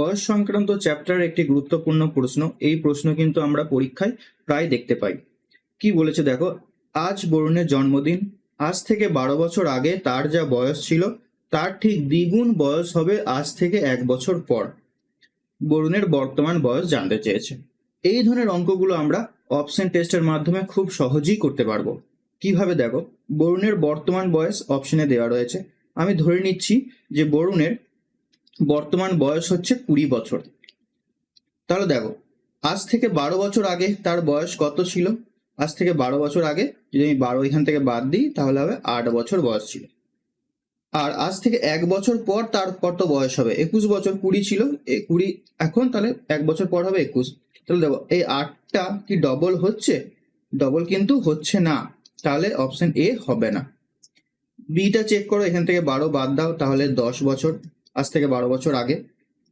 বয়স সংক্রান্ত চ্যাপ্টার একটি গুরুত্বপূর্ণ প্রশ্ন। এই প্রশ্ন কিন্তু আমরা পরীক্ষায় প্রায় দেখতে পাই। কি বলেছে দেখো, আজ বরুণের জন্মদিন। আজ থেকে বারো বছর আগে তার যা বয়স ছিল, তার ঠিক দ্বিগুণ বয়স হবে আজ থেকে এক বছর পর। বরুণের বর্তমান বয়স জানতে চেয়েছে। এই ধরনের অঙ্কগুলো আমরা অপশন টেস্টের মাধ্যমে খুব সহজেই করতে পারব। কীভাবে দেখো, বরুণের বর্তমান বয়স অপশনে দেওয়া রয়েছে। আমি ধরে নিচ্ছি যে বরুণের বর্তমান বয়স হচ্ছে কুড়ি বছর। তাহলে দেখো, আজ থেকে বারো বছর আগে তার বয়স কত ছিল? আজ থেকে বারো বছর আগে যদি আমি বারো এখান থেকে বাদ দিই, তাহলে হবে আট বছর বয়স ছিল। আর আজ থেকে এক বছর পর তার কত বয়স হবে? একুশ বছর, কুড়ি ছিল। এই কুড়ি এখন তাহলে এক বছর পর হবে একুশ। তাহলে দেখো, এই আটটা কি ডবল হচ্ছে? ডবল কিন্তু হচ্ছে না। তাহলে অপশন এ হবে না। বিটা চেক করো, এখান থেকে বারো বাদ দাও, তাহলে দশ বছর। আজ থেকে বারো বছর আগে।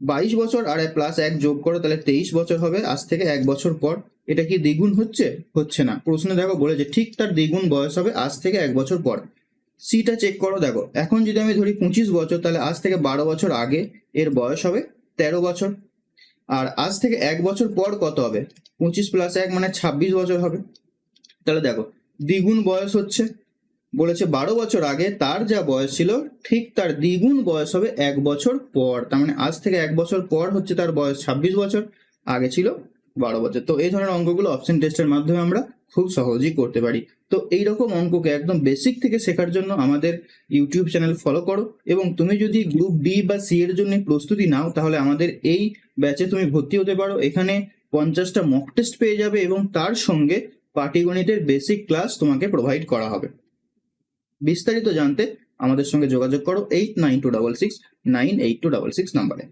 বাইশ বছর আর প্লাস এক যোগ করো, তাহলে তেইশ বছর হবে। আজ থেকে এক বছর পর এটা কি দ্বিগুণ হচ্ছে? হচ্ছে না। প্রশ্নে দেখো বলেছে ঠিক তার দ্বিগুণ বয়স হবে আজ থেকে এক বছর পর। সিটা চেক করো, দেখো। এখন যদি আমি ধরি পঁচিশ বছর, তাহলে আজ থেকে বারো বছর আগে এর বয়স হবে তেরো বছর। আর আজ থেকে এক বছর পর কত হবে? পঁচিশ প্লাস এক মানে ছাব্বিশ বছর হবে। তাহলে দেখো, দ্বিগুণ বয়স হচ্ছে বলেছে, বারো বছর আগে তার যা বয়স ছিল, ঠিক তার দ্বিগুণ বয়স হবে এক বছর পর। তার মানে আজ থেকে এক বছর পর হচ্ছে তার বয়স ছাব্বিশ বছর আগে ছিল বারো বছর। তো এই ধরনের অঙ্কগুলো অপশন টেস্টের মাধ্যমে আমরা খুব সহজেই করতে পারি। তো এইরকম অঙ্ককে একদম বেসিক থেকে শেখার জন্য আমাদের ইউটিউব চ্যানেল ফলো করো এবং তুমি যদি গ্রুপ বি বা সি এর জন্য প্রস্তুতি নাও, তাহলে আমাদের এই ব্যাচে তুমি ভর্তি হতে পারো। এখানে পঞ্চাশটা মক টেস্ট পেয়ে যাবে এবং তার সঙ্গে পাটিগণিতের বেসিক ক্লাস তোমাকে প্রোভাইড করা হবে। বিস্তারিত জানতে আমাদের সঙ্গে যোগাযোগ করো eight nine two double six nine eight two double six নাম্বারে